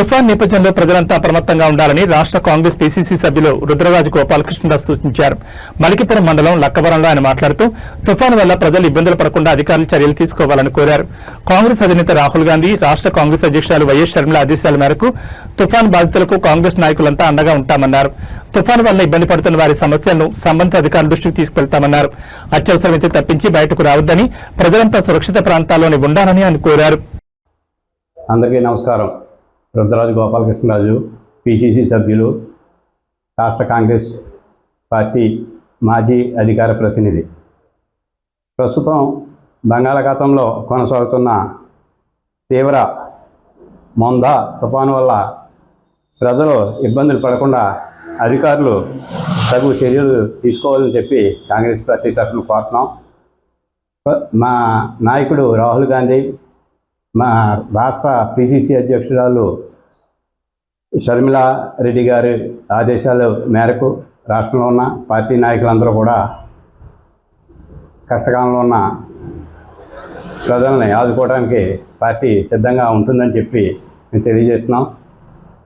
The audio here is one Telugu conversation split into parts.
తుఫాన్ నేపథ్యంలో ప్రజలంతా అప్రమత్తంగా ఉండాలని రాష్ట్ర కాంగ్రెస్ పీసీసీ సభ్యులు రుద్రరాజు గోపాలకృష్ణరాజు సూచించారు. మలికిపురం మండలం లక్కవరంలో ఆయన మాట్లాడుతూ తుఫాను వల్ల ప్రజలు ఇబ్బందులు పడకుండా అధికారులు చర్యలు తీసుకోవాలని కోరారు. కాంగ్రెస్ అధినేత రాహుల్ గాంధీ రాష్ట్ర కాంగ్రెస్ అధ్యక్షురాలు వైఎస్ షర్మిల ఆదేశాల మేరకు తుఫాన్ బాధితులకు కాంగ్రెస్ నాయకులంతా అండగా ఉంటామన్నారు. తుఫాను వల్ల ఇబ్బంది పడుతున్న వారి సమస్యలను సంబంధిత అధికారుల దృష్టికి తీసుకెళ్తామన్నారు అత్యవసరమైతే తప్పించి బయటకు రావద్దని ప్రజలంతా సురక్షిత ప్రాంతాల్లోనే ఉండాలని ఆయన కోరారు. అందరికీ నమస్కారం. రుద్రరాజు గోపాలకృష్ణరాజు పిసిసి సభ్యులు రాష్ట్ర కాంగ్రెస్ పార్టీ మాజీ అధికార ప్రతినిధి. ప్రస్తుతం బంగాళాఖాతంలో కొనసాగుతున్న తీవ్ర మొంద తుఫాను వల్ల ప్రజలు ఇబ్బందులు పడకుండా అధికారులు తగు చర్యలు తీసుకోవాలని చెప్పి కాంగ్రెస్ పార్టీ తరఫున కోరుతున్నాం. మా నాయకుడు రాహుల్ గాంధీ మా రాష్ట్ర పిసిసి అధ్యక్షురాలు షర్మిలా రెడ్డి గారి ఆదేశాల మేరకు రాష్ట్రంలో ఉన్న పార్టీ నాయకులందరూ కూడా కష్టకాలంలో ఉన్న ప్రజల్ని ఆదుకోవడానికి పార్టీ సిద్ధంగా ఉంటుందని చెప్పి మేము తెలియజేస్తున్నాం.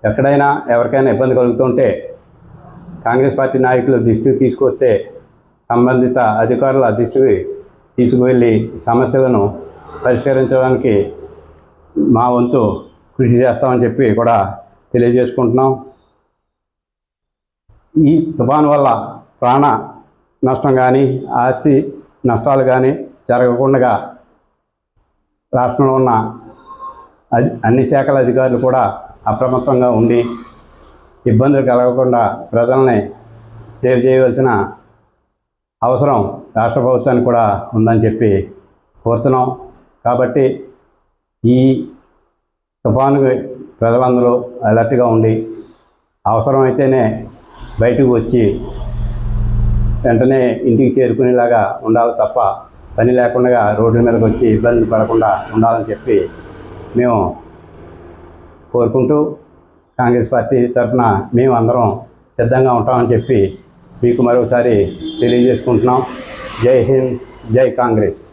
ఎక్కడైనా ఎవరికైనా ఇబ్బంది కలుగుతుంటే కాంగ్రెస్ పార్టీ నాయకులు దృష్టికి తీసుకొస్తే సంబంధిత అధికారుల దృష్టికి తీసుకువెళ్ళి సమస్యలను పరిష్కరించడానికి మా వంతు కృషి చేస్తామని చెప్పి కూడా తెలియజేసుకుంటున్నాం. ఈ తుఫాను వల్ల ప్రాణ నష్టం కానీ ఆస్తి నష్టాలు కానీ జరగకుండా రాష్ట్రంలో ఉన్న అన్ని శాఖల అధికారులు కూడా అప్రమత్తంగా ఉండి ఇబ్బందులు కలగకుండా ప్రజల్ని సేవ్ చేయవలసిన అవసరం రాష్ట్ర ప్రభుత్వానికి కూడా ఉందని చెప్పి కోరుతున్నాం. కాబట్టి ఈ తుఫానుకి ప్రజలందరూ అలర్ట్గా ఉండి అవసరమైతేనే బయటకు వచ్చి వెంటనే ఇంటికి చేరుకునేలాగా ఉండాలి తప్ప పని లేకుండా రోడ్ల మీదకి వచ్చి ఇబ్బందులు పడకుండా ఉండాలని చెప్పి మేము కోరుకుంటూ కాంగ్రెస్ పార్టీ తరఫున మేము అందరం సిద్ధంగా ఉంటామని చెప్పి మీకు మరొకసారి తెలియజేసుకుంటున్నాం. జై హింద్ జై కాంగ్రెస్.